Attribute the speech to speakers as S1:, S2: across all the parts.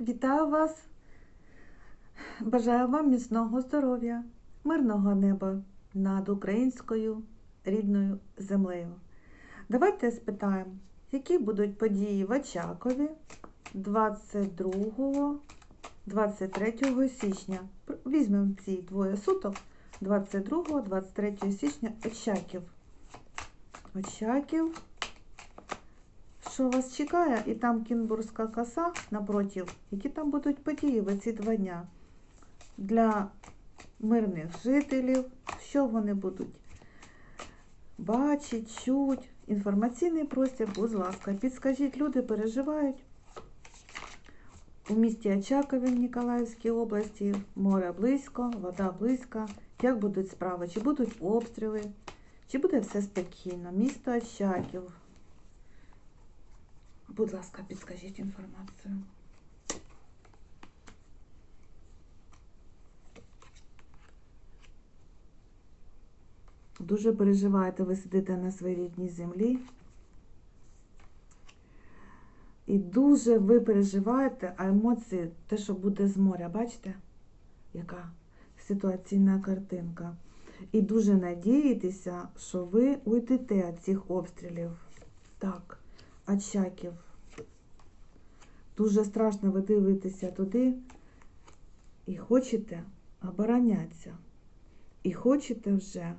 S1: Вітаю вас! Бажаю вам міцного здоров'я, мирного неба над українською рідною землею. Давайте спитаємо, які будуть події в Очакові 22-23 січня. Візьмемо ці двоє суток 22-23 січня Очаків. Очаків. Що вас чекає? І там Кінбурзька коса напротив. Які там будуть події в ці два дня для мирних жителів? Що вони будуть бачить, чуть? Інформаційний простір, будь ласка, підскажіть, люди переживають. У місті Очакові в Ніколаївській області море близько, вода близька. Як будуть справи? Чи будуть обстріли? Чи буде все спокійно? Місто Очаків. Будь ласка, підскажіть інформацію. Дуже переживаєте, ви сидите на своїй рідній землі. І дуже ви переживаєте, а емоції, те, що буде з моря, бачите, яка ситуаційна картинка. І дуже надієтеся, що ви уйдете від цих обстрілів. Так, Очаків. Дуже страшно ви дивитеся туди і хочете оборонятися. І хочете вже,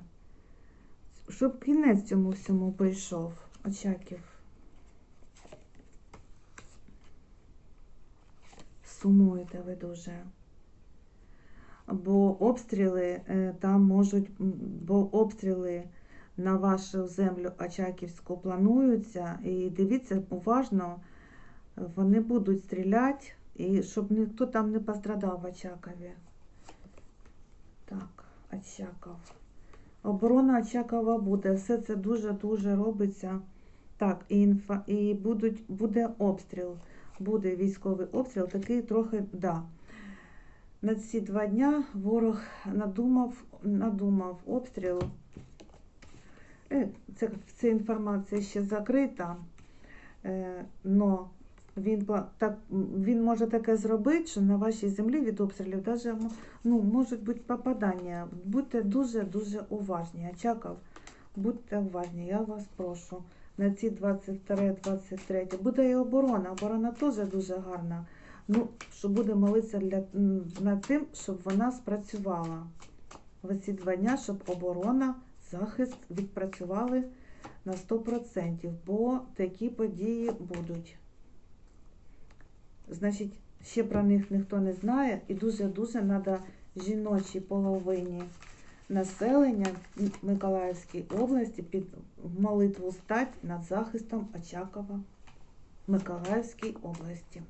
S1: щоб кінець цьому всьому прийшов. Очаків. Сумуєте ви дуже. Бо обстріли е, там можуть, бо обстріли на вашу землю Очаківську плануються. І дивіться уважно, вони будуть стріляти, і щоб ніхто там не пострадав в Очакові. Так, Очаков. Оборона Очакова буде. Все це дуже-дуже робиться. Так, і інфа, і будуть, буде обстріл. Буде військовий обстріл, такий трохи, да. На ці два дня ворог надумав, надумав обстріл. Е, Це, Ця інформація ще закрита, е, но він, так, він може таке зробити, що на вашій землі від обстрілів даже, ну, можуть бути попадання. Будьте дуже-дуже уважні. Очаков, будьте уважні, я вас прошу. На ці 22-23. Буде і оборона. Оборона теж дуже гарна. Ну, що буде молитися для, над тим, щоб вона спрацювала. В ці два дня, щоб оборона, захист відпрацювали на 100%, бо такі події будуть. Значить, ще про них ніхто не знає, і дуже-дуже треба жіночій половині населення Миколаївської області під молитву стати над захистом Очакова в Миколаївській області.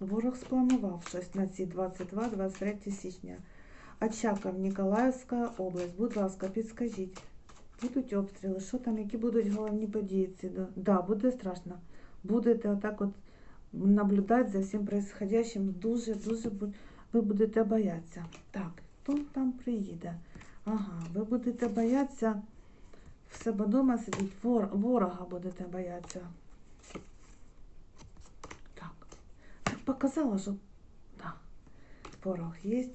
S1: Ворог спланував щось на ці 22-23 січня. Очаков, Ніколаївська область. Будь ласка, підскажіть. Будуть обстріли, що там, які будуть головні події? ці? Да, буде страшно. Будете отак от наблюдати за всім происходящим. Дуже-дуже ви будете боятися. Так, хто там приїде? Ага, ви будете боятися в себе вдома сидіть, Вор, ворога будете боятися. Так, так показала, що да, ворог є.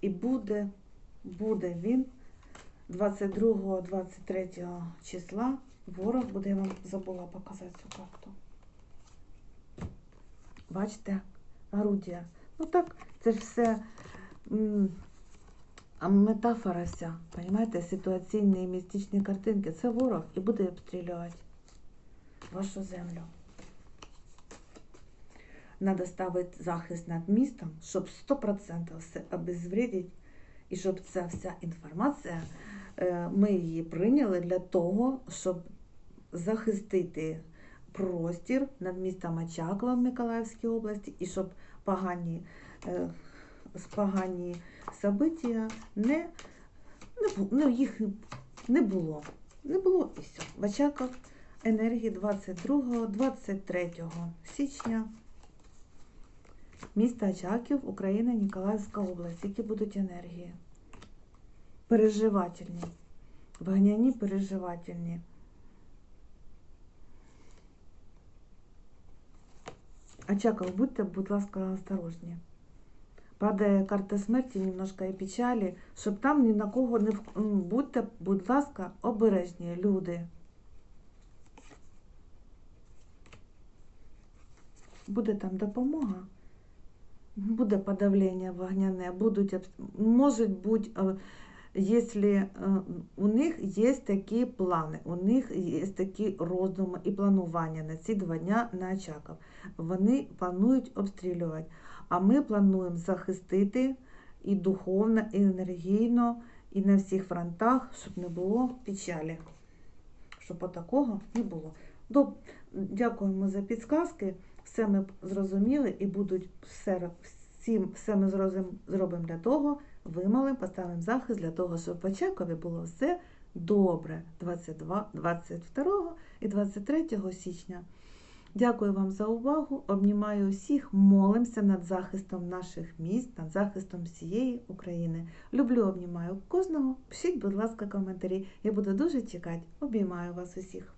S1: І буде, буде він 22-23 числа. Ворог буде, я вам забула показати цю карту. Бачите, орудія. Ну так, це ж все метафора вся, понимаете, ситуаційні і містичні картинки. Це ворог і буде обстрілювати вашу землю. Надо ставити захист над містом, щоб 100% все обезвредити, і щоб ця вся інформація, е, ми її прийняли для того, щоб захистити простір над містом Очакова в Миколаївській області, і щоб погані е, погані события не, не, не, їх не було. Не було і все. В Очаков енергії 22-23 січня. Місто Очаків, Україна, Ніколаївська область. Які будуть енергії? Переживательні. Вогняні переживательні. Очаков, будьте, будь ласка, осторожні. Падає карта смерті, немножко і печалі, щоб там ні на кого не м, будьте, будь ласка, обережні люди. Буде там допомога, буде подавлення вогняне, будуть можуть бути, е, якщо е, у них є такі плани, у них є такі роздуми і планування на ці два дня на Очаков. Вони планують обстрілювати. А ми плануємо захистити і духовно, і енергійно, і на всіх фронтах, щоб не було печалі. Щоб отакого не було. Дякуємо за підсказки. Все ми зрозуміли і будуть все, всім, все ми зробимо для того, вимолимо, поставимо захист для того, щоб в Очакові було все добре 22, 22 і 23 січня. Дякую вам за увагу. Обнімаю усіх, молимося над захистом наших міст, над захистом всієї України. Люблю, обнімаю кожного. Пишіть, будь ласка, коментарі. Я буду дуже чекати. Обіймаю вас усіх.